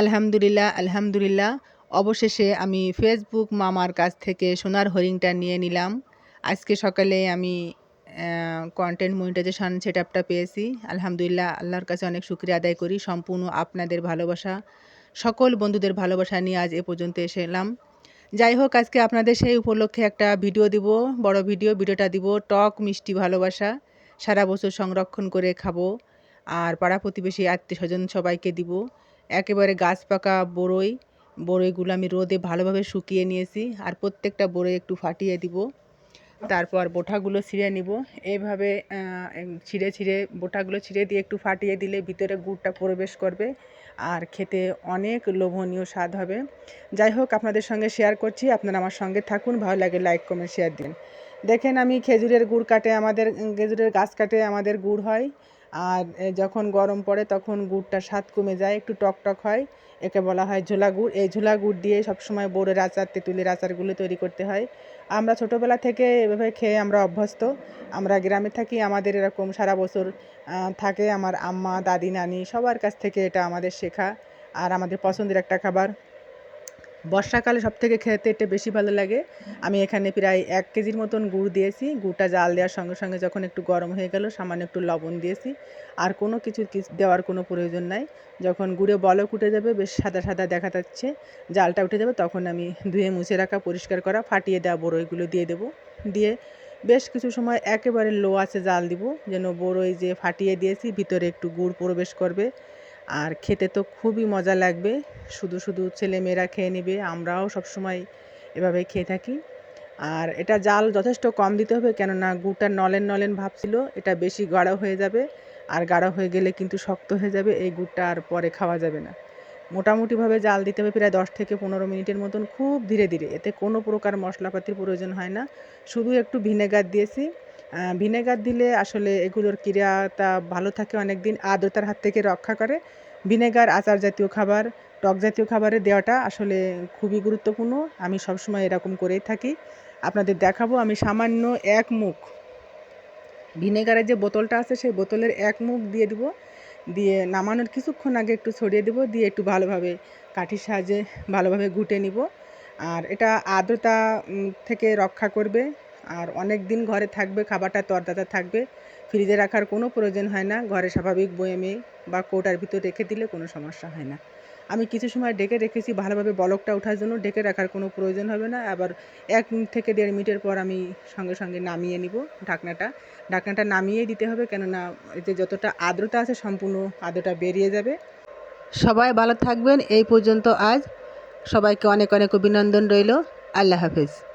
আলহামদুলিল্লাহ আলহামদুলিল্লাহ। অবশেষে আমি ফেসবুক মামার কাছ থেকে সোনার হরিংটা নিয়ে নিলাম। আজকে সকালে আমি কন্টেন্ট মনিটাইজেশন সেট আপটা পেয়েছি। আলহামদুলিল্লাহ, আল্লাহর কাছে অনেক শুক্রিয়া আদায় করি। সম্পূর্ণ আপনাদের ভালোবাসা, সকল বন্ধুদের ভালোবাসা নিয়ে আজ এ পর্যন্ত এসে এলাম যাই হোক, আজকে আপনাদের সেই উপলক্ষে একটা ভিডিও দিব, বড় ভিডিও ভিডিওটা দিব, টক, মিষ্টি ভালোবাসা। সারা বছর সংরক্ষণ করে খাব। আর পাড়া প্রতিবেশী আত্মীয় স্বজন সবাইকে দিব। একেবারে গাছ পাকা বড়ই। বড়ইগুলো আমি রোদে ভালোভাবে শুকিয়ে নিয়েছি আর প্রত্যেকটা বড়ই একটু ফাটিয়ে দিব। তারপর বোঠাগুলো ছিঁড়ে নিব। এইভাবে ছিঁড়ে ছিঁড়ে বোঠাগুলো ছিঁড়ে দিয়ে একটু ফাটিয়ে দিলে ভিতরে গুড়টা প্রবেশ করবে আর খেতে অনেক লোভনীয় স্বাদ হবে। যাই হোক, আপনাদের সঙ্গে শেয়ার করছি। আপনারা আমার সঙ্গে থাকুন। ভালো লাগে লাইক কমেন্ট শেয়ার দিন। দেখেন আমি খেজুরের গুড় কাটে, আমাদের খেজুরের গাছ কাটে, আমাদের গুড় হয়। আর যখন গরম পড়ে তখন গুড়টা স্বাদ কমে যায়, একটু টক টক হয়, একে বলা হয় ঝোলা গুড়। এই ঝোলা গুড় দিয়ে সবসময় বোরের আচার তেঁতুলের আচারগুলো তৈরি করতে হয়। আমরা ছোটোবেলা থেকে এভাবে খেয়ে আমরা অভ্যস্ত। আমরা গ্রামে থাকি, আমাদের এরকম সারা বছর থাকে আমার আম্মা, দাদি, নানি সবার কাছ থেকে এটা আমাদের শেখা। আর আমাদের পছন্দের একটা খাবার বর্ষাকালে সব থেকে খেতে এটা বেশি ভালো লাগে। আমি এখানে প্রায় এক কেজির মতন গুড় দিয়েছি। গুড়টা জাল দেওয়ার সঙ্গে সঙ্গে যখন একটু গরম হয়ে গেল, সামান্য একটু লবণ দিয়েছি। আর কোনো কিছু দেওয়ার কোনো প্রয়োজন নাই। যখন গুড়ে বলক উঠে যাবে, বেশ সাদা সাদা দেখা যাচ্ছে, জালটা উঠে যাবে, তখন আমি ধুয়ে মুছে রাখা, পরিষ্কার করা, ফাটিয়ে দেওয়া বড়ইগুলো দিয়ে দেবো। দিয়ে বেশ কিছু সময় একেবারে লো আছে জাল দিব, যেন বড়ই যে ফাটিয়ে দিয়েছি, ভিতরে একটু গুড় প্রবেশ করবে। আর খেতে তো খুবই মজা লাগবে। শুধু শুধু ছেলেমেয়েরা খেয়ে নেবে, আমরাও সবসময় এভাবে খেয়ে থাকি। আর এটা জাল যথেষ্ট কম দিতে হবে, কেননা গুড়টা নলেন নলেন ভাব ছিল, এটা বেশি গাঢ় হয়ে যাবে। আর গাঢ় হয়ে গেলে কিন্তু শক্ত হয়ে যাবে, এই গুড়টা আর পরে খাওয়া যাবে না। মোটামুটিভাবে জাল দিতে হবে প্রায় দশ থেকে পনেরো মিনিটের মতন, খুব ধীরে ধীরে। এতে কোনো প্রকার মশলাপাতির প্রয়োজন হয় না। শুধু একটু ভিনেগার দিয়েছি। ভিনেগার দিলে আসলে এগুলোর ক্রিয়াটা ভালো থাকে অনেক দিন আর্দ্রতার হাত থেকে রক্ষা করে। ভিনেগার, আচার জাতীয় খাবার, টক জাতীয় খাবারে দেওয়াটা আসলে খুবই গুরুত্বপূর্ণ। আমি সবসময় এরকম করেই থাকি। আপনাদের দেখাবো, আমি সামান্য এক মুখ। ভিনেগারের যে বোতলটা আছে, সেই বোতলের এক মুখ দিয়ে দিব। দিয়ে নামানোর কিছুক্ষণ আগে একটু ছড়িয়ে দেবো, দিয়ে একটু ভালোভাবে কাঠির সাহায্যে ভালোভাবে ঘুটে নিব। আর এটা আর্দ্রতা থেকে রক্ষা করবে। আর অনেক দিন ঘরে থাকবে, খাবারটা তরতাজা থাকবে। ফ্রিজে রাখার কোনো প্রয়োজন হয় না, ঘরে স্বাভাবিক বয়েমে বা কোটার ভিতর রেখে দিলে কোনো সমস্যা হয় না। আমি কিছু সময় ডেকে রেখেছি, ভালোভাবে বলকটা ওঠার জন্য ডেকে রাখার কোনো প্রয়োজন হবে না। আবার এক থেকে দেড় মিনিটের পর আমি সঙ্গে সঙ্গে নামিয়ে নিব ঢাকনাটা। ঢাকনাটা নামিয়েই দিতে হবে, কেননা এতে যতটা আর্দ্রতা আছে সম্পূর্ণ আর্দ্রতা বেরিয়ে যাবে। সবাই ভালো থাকবেন, এই পর্যন্ত আজ। সবাইকে অনেক অনেক অভিনন্দন রইল। আল্লাহ হাফেজ।